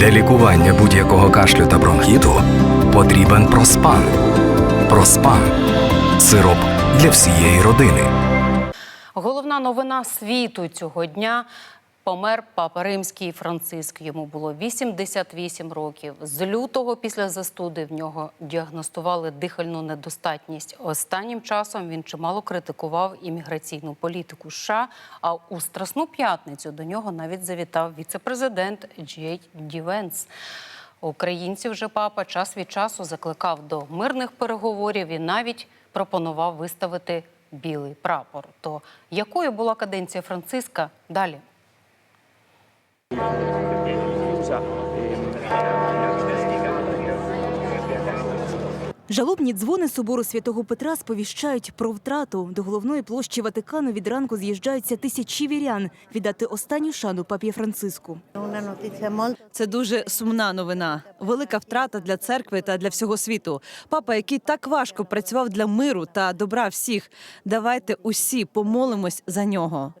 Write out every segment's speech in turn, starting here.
Для лікування будь-якого кашлю та бронхіту потрібен проспан. Проспан сироп для всієї родини. Головна новина світу цього дня. Помер папа римський Франциск. Йому було 88 років. З лютого після застуди в нього діагностували дихальну недостатність. Останнім часом він чимало критикував імміграційну політику США. А у Страсну п'ятницю до нього навіть завітав віцепрезидент Джей Ді Венс. Українців же папа час від часу закликав до мирних переговорів і навіть пропонував виставити білий прапор. То якою була каденція Франциска? Далі. Жалобні дзвони собору святого Петра сповіщають про втрату. До головної площі Ватикану від ранку з'їжджаються тисячі вірян віддати останню шану папі Франциску. Це дуже сумна новина, велика втрата для церкви та для всього світу. Папа, який так важко працював для миру та добра всіх. Давайте усі помолимось за нього.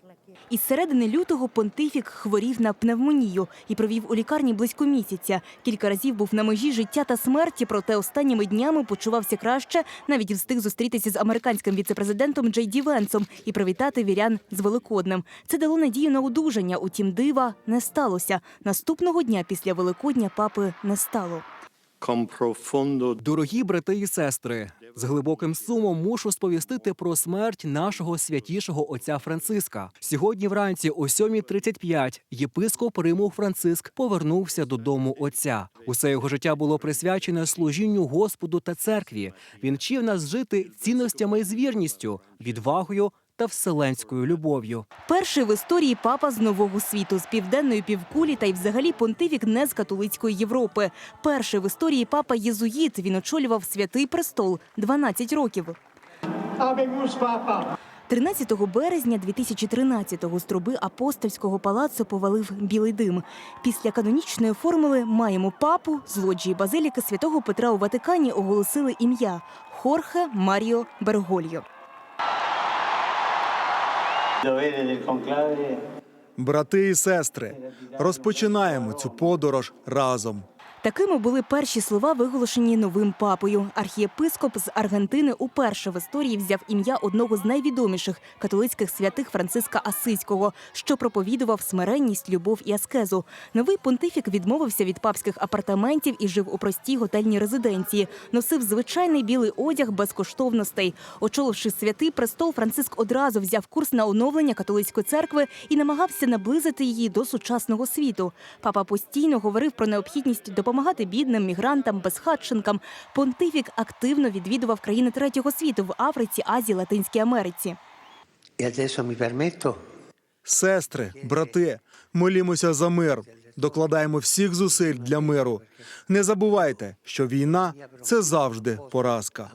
Із середини лютого понтифік хворів на пневмонію і провів у лікарні близько місяця. Кілька разів був на межі життя та смерті, проте останніми днями почувався краще. Навіть встиг зустрітися з американським віцепрезидентом Джей Ді Венсом і привітати вірян з Великоднем. Це дало надію на одужання. Утім, дива не сталося. Наступного дня після Великодня папи не стало. Дорогі брати і сестри, з глибоким сумом мушу сповістити про смерть нашого святішого отця Франциска. Сьогодні вранці о 7.35 єпископ Риму Франциск повернувся додому отця. Усе його життя було присвячене служінню Господу та церкві. Він вчив нас жити цінностями з вірністю, відвагою та вселенською любов'ю. Перший в історії папа з нового світу з південної півкулі та й взагалі понтифік не з католицької Європи. Перший в історії папа єзуїт. Він очолював святий престол 12 років. 13 березня 2013-го з труби апостольського палацу повалив білий дим. Після канонічної формули маємо папу з лоджії базиліки святого Петра у Ватикані оголосили ім'я Хорхе Маріо Бергольо. Брати і сестри. Розпочинаємо цю подорож разом. Такими були перші слова, виголошені новим папою. Архієпископ з Аргентини уперше в історії взяв ім'я одного з найвідоміших католицьких святих Франциска Асизького, що проповідував смиренність, любов і аскезу. Новий понтифік відмовився від папських апартаментів і жив у простій готельній резиденції. Носив звичайний білий одяг без коштовностей. Очоливши святий престол, Франциск одразу взяв курс на оновлення католицької церкви і намагався наблизити її до сучасного світу. Папа постійно говорив про необхідність допомагати бідним мігрантам, безхатченкам. Понтифік активно відвідував країни третього світу в Африці, Азії, Латинській Америці. Сестри, брати, молімося за мир. Докладаємо всіх зусиль для миру. Не забувайте, що війна це завжди поразка.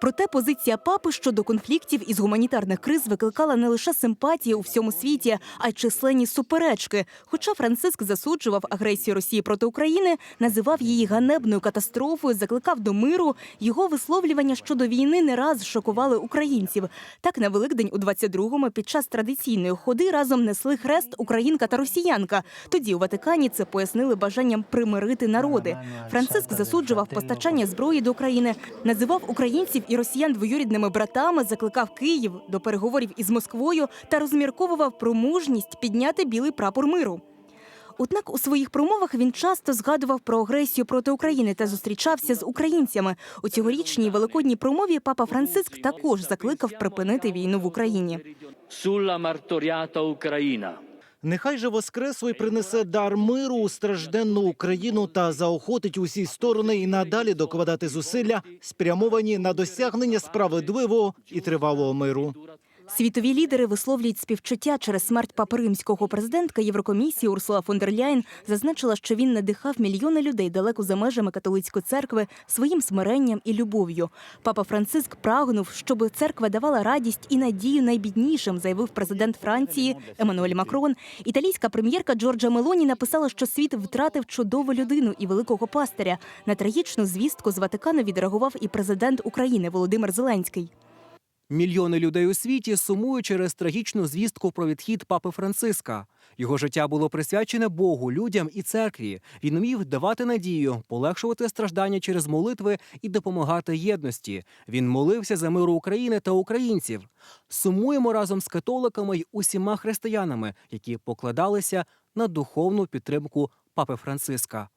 Проте позиція папи щодо конфліктів із гуманітарних криз викликала не лише симпатії у всьому світі, а й численні суперечки. Хоча Франциск засуджував агресію Росії проти України, називав її ганебною катастрофою, закликав до миру. Його висловлювання щодо війни не раз шокували українців. Так на Великдень у 22-му під час традиційної ходи разом несли хрест українка та росіянка. Тоді у Ватикані це пояснили бажанням примирити народи. Франциск засуджував постачання зброї до України, називав українців і росіян двоюрідними братами, закликав Київ до переговорів із Москвою та розмірковував про мужність підняти білий прапор миру. Однак у своїх промовах він часто згадував про агресію проти України та зустрічався з українцями. У цьогорічній великодній промові папа Франциск також закликав припинити війну в Україні. sulla martoriata Ucraina. Нехай же Воскреслий принесе дар миру у стражденну Україну та заохотить усі сторони і надалі докладати зусилля, спрямовані на досягнення справедливого і тривалого миру. Світові лідери висловлюють співчуття через смерть папи римського. Президентка Єврокомісії Урсула фон дер Ляєн зазначила, що він надихав мільйони людей далеко за межами католицької церкви своїм смиренням і любов'ю. Папа Франциск прагнув, щоб церква давала радість і надію найбіднішим, заявив президент Франції Еммануель Макрон. Італійська прем'єрка Джорджа Мелоні написала, що світ втратив чудову людину і великого пастиря. На трагічну звістку з Ватикану відреагував і президент України Володимир Зеленський. Мільйони людей у світі сумують через трагічну звістку про відхід папи Франциска. Його життя було присвячене Богу, людям і церкві. Він умів давати надію, полегшувати страждання через молитви і допомагати єдності. Він молився за мир України та українців. Сумуємо разом з католиками й усіма християнами, які покладалися на духовну підтримку папи Франциска.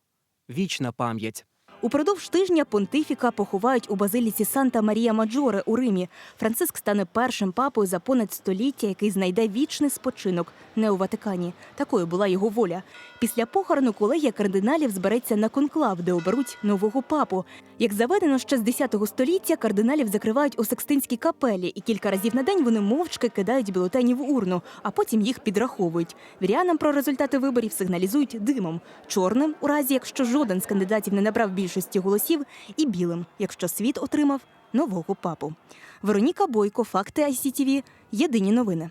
Вічна пам'ять. Упродовж тижня понтифіка поховають у базиліці Санта Марія Маджоре у Римі. Франциск стане першим папою за понад століття, який знайде вічний спочинок не у Ватикані. Такою була його воля. Після похорону колегія кардиналів збереться на конклав, де оберуть нового папу. Як заведено ще з 10 століття, кардиналів закривають у Секстинській капелі, і кілька разів на день вони мовчки кидають бюлетені в урну, а потім їх підраховують. Вірянам про результати виборів сигналізують димом, чорним, у разі якщо жоден з кандидатів не набрав більшості голосів, і білим, якщо світ отримав нового папу. Вероніка Бойко, факти ICTV, Єдині новини.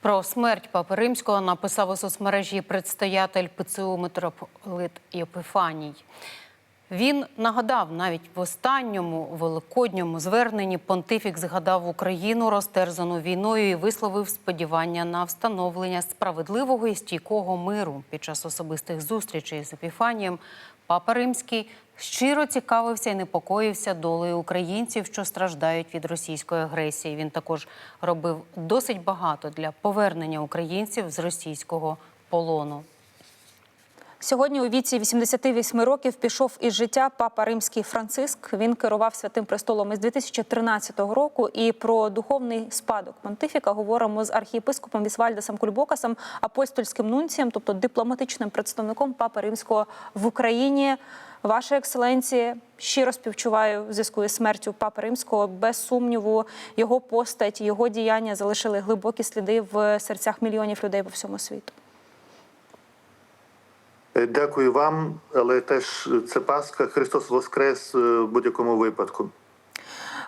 Про смерть папи римського написав у соцмережі предстоятель ПЦУ митрополит Єпифаній. Він нагадав навіть в останньому великодньому зверненні понтифік згадав Україну, розтерзану війною, і висловив сподівання на встановлення справедливого і стійкого миру. Під час особистих зустрічей з Епіфанієм папа Римський щиро цікавився і непокоївся долею українців, що страждають від російської агресії. Він також робив досить багато для повернення українців з російського полону. Сьогодні у віці 88 років пішов із життя папа римський Франциск. Він керував святим престолом із 2013 року. І про духовний спадок понтифіка говоримо з архієпископом Вісвальдесом Кульбокасом, апостольським нунцієм, тобто дипломатичним представником папи римського в Україні. Ваша екселенція, щиро співчуваю в зв'язку із смертю папи римського. Без сумніву, його постать, його діяння залишили глибокі сліди в серцях мільйонів людей по всьому світу. Е, Дякую вам, але теж це Пасха. Христос Воскрес е, в будь-якому випадку.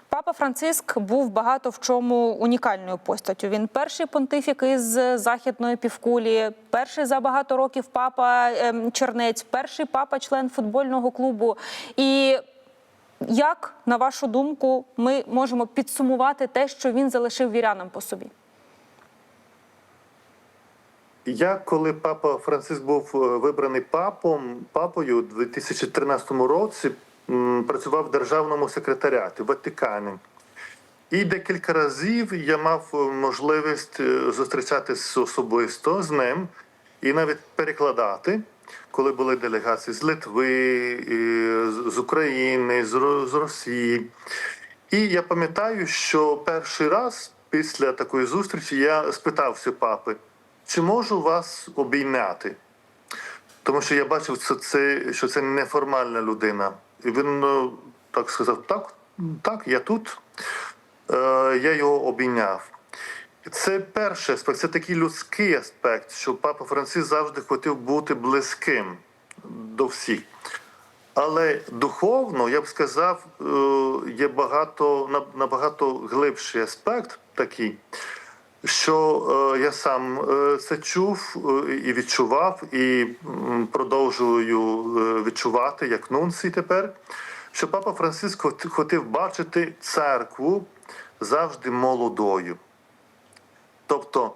Папа Франциск був багато в чому унікальною постаттю. Він перший понтифік із західної півкулі, перший за багато років папа ем, Чернець, перший папа член футбольного клубу. І як, на вашу думку, ми можемо підсумувати те, що він залишив вірянам по собі? Я, коли папа Франциск був е, вибраний папом, папою у 2013 році, працював в державному секретаріаті Ватикані. І декілька разів я мав е, можливість е, зустрічатися особисто з ним і навіть перекладати, коли були делегації з Литви, з України, з Росії. І я пам'ятаю, що перший раз після такої зустрічі я спитався папи, чи можу вас обійняти? Тому що я бачив, що це, що це неформальна людина. І він ну, так сказав: так, так, я тут. Е, я його обійняв. Це перший аспект, це такий людський аспект, що папа Франциск завжди хотів бути близьким до всіх. Але духовно, я б сказав, е, є багато набагато глибший аспект такий, що е, я сам е, це чув е, і відчував, і продовжую відчувати як нунцій тепер, що папа Франциск хотів бачити церкву завжди молодою. Тобто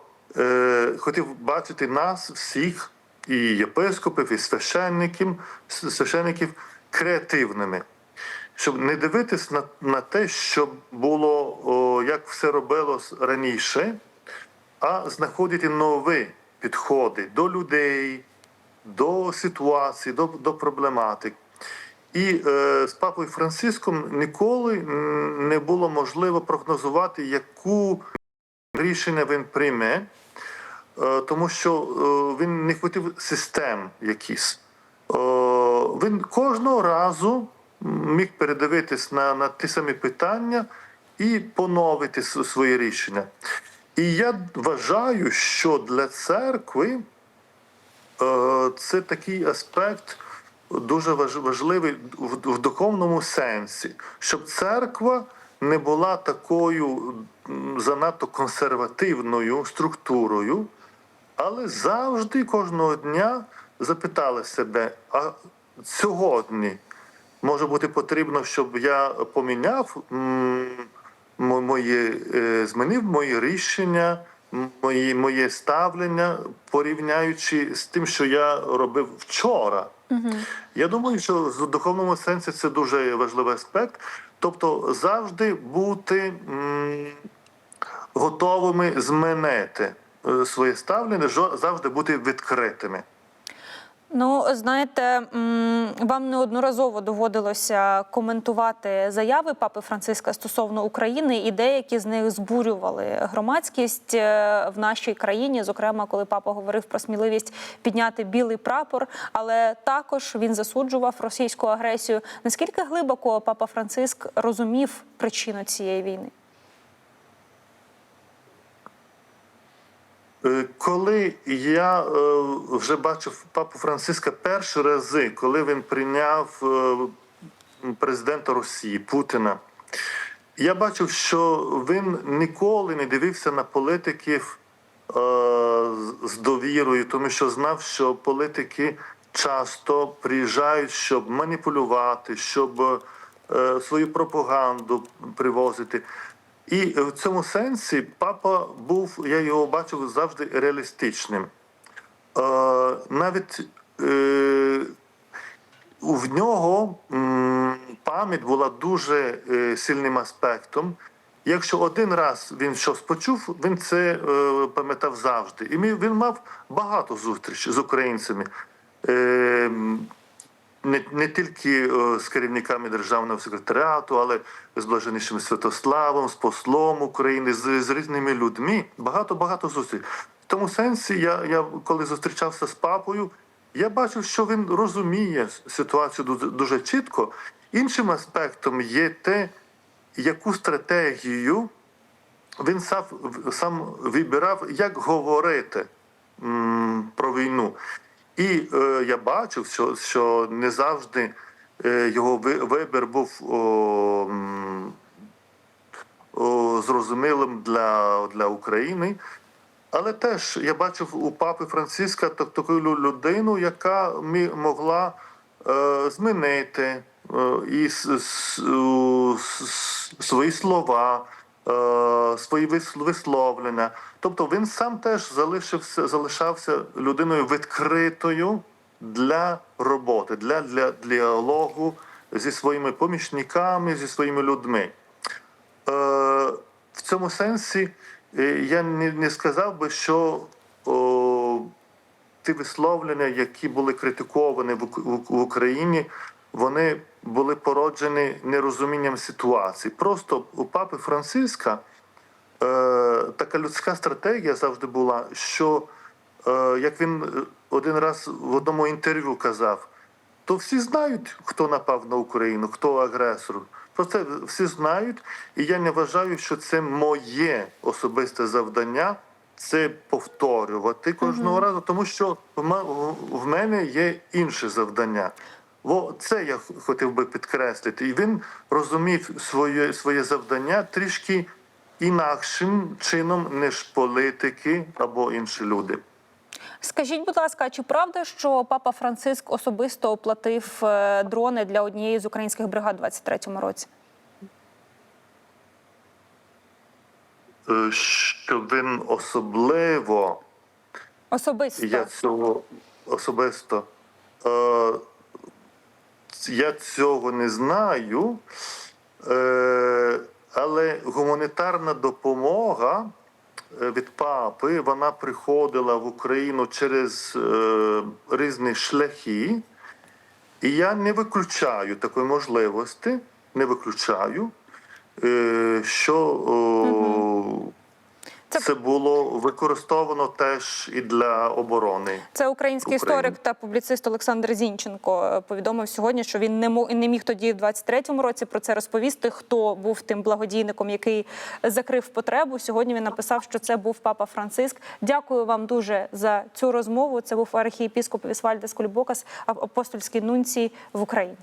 хотів бачити нас всіх, і єпископів, і священників, священників креативними, щоб не дивитись на, на те, що було, о, як все робилось раніше, а знаходити нові підходи до людей, до ситуацій, до, до проблематик. І е, з папою Франциском ніколи не було можливо прогнозувати, яку рішення він прийме, е, тому що е, він не хотів систем якісь. Е, Він кожного разу міг передивитись на, на ті самі питання і поновити свої рішення. І я вважаю, що для церкви е, це такий аспект дуже важ- важливий в, духовному сенсі, щоб церква не була такою занадто консервативною структурою, але завжди кожного дня запитали себе: а сьогодні може бути потрібно, щоб я поміняв моє, е, змінив мої рішення, мої, моє ставлення, порівняючи з тим, що я робив вчора. Я думаю, що в духовному сенсі це дуже важливий аспект. Тобто завжди бути м, готовими змінити е, своє ставлення, завжди бути відкритими. Ну, знаєте, вам неодноразово доводилося коментувати заяви папи Франциска стосовно України, і деякі з них збурювали громадськість е, в нашій країні. Зокрема, коли папа говорив про сміливість підняти білий прапор, але також він засуджував російську агресію. Наскільки глибоко папа Франциск розумів причину цієї війни? Коли я е, вже бачив папу Франциска перші рази, коли він прийняв е, президента Росії Путіна, я бачив, що він ніколи не дивився на політиків е, з- довірою, тому що знав, що політики часто приїжджають, щоб маніпулювати, щоб е, свою пропаганду привозити. І в цьому сенсі папа був, я його бачив завжди реалістичним. Е, навіть е, в нього пам'ять була дуже е, сильним аспектом. Якщо один раз він щось почув, він це пам'ятав завжди. І він мав багато зустрічей з українцями. Не, не тільки з керівниками державного секретаріату, але з блаженнішим Святославом, з послом України, з, з різними людьми. Багато багато зустрічей. В тому сенсі, я, я коли зустрічався з папою, я бачив, що він розуміє ситуацію дуже чітко. Іншим аспектом є те, яку стратегію він сам, сам вибирав, як говорити м, про війну. І е, я бачив, що, що не завжди е, його ви- вибір був о, о, зрозумілим для, для України. Але теж я бачив у папи Франциска так- таку лю- людину, яка могла е, змінити е, і с- с- с- свої слова, свої вис- висловлення. Тобто він сам теж залишився, залишався людиною відкритою для роботи, для, для діалогу зі своїми помічниками, зі своїми людьми. Е, в цьому сенсі е, я не, не сказав би, що о, ті висловлення, які були критиковані в, в, в Україні, вони були породжені нерозумінням ситуації. Просто у папи Франциска е, така людська стратегія завжди була, що е, як він один раз в одному інтерв'ю казав, то всі знають, хто напав на Україну, хто агресор. Про це всі знають, і я не вважаю, що це моє особисте завдання це повторювати кожного разу, тому що в мене є інше завдання. Це я хотів би підкреслити. І він розумів своє, своє завдання трішки інакшим чином, ніж політики або інші люди. Скажіть, будь ласка, чи правда, що папа Франциск особисто оплатив е, дрони для однієї з українських бригад у 23-му році? Е, Що він особливо Особисто. Я цього особисто. Е, я цього не знаю, е, але гуманітарна допомога е, від папи вона приходила в Україну через е, різні шляхи. І я не виключаю такої можливості, не виключаю, е, що о, Це- це було використовано теж і для оборони. Це український України. історик та публіцист Олександр Зінченко е, повідомив сьогодні, що він не мог не міг тоді в 23-му році про це розповісти. Хто був тим благодійником, який закрив потребу. Сьогодні він написав, що це був папа Франциск. Дякую вам дуже за цю розмову. Це був архієпіскоп Вісвальдес Кульбокас, апостольський нунцій в Україні.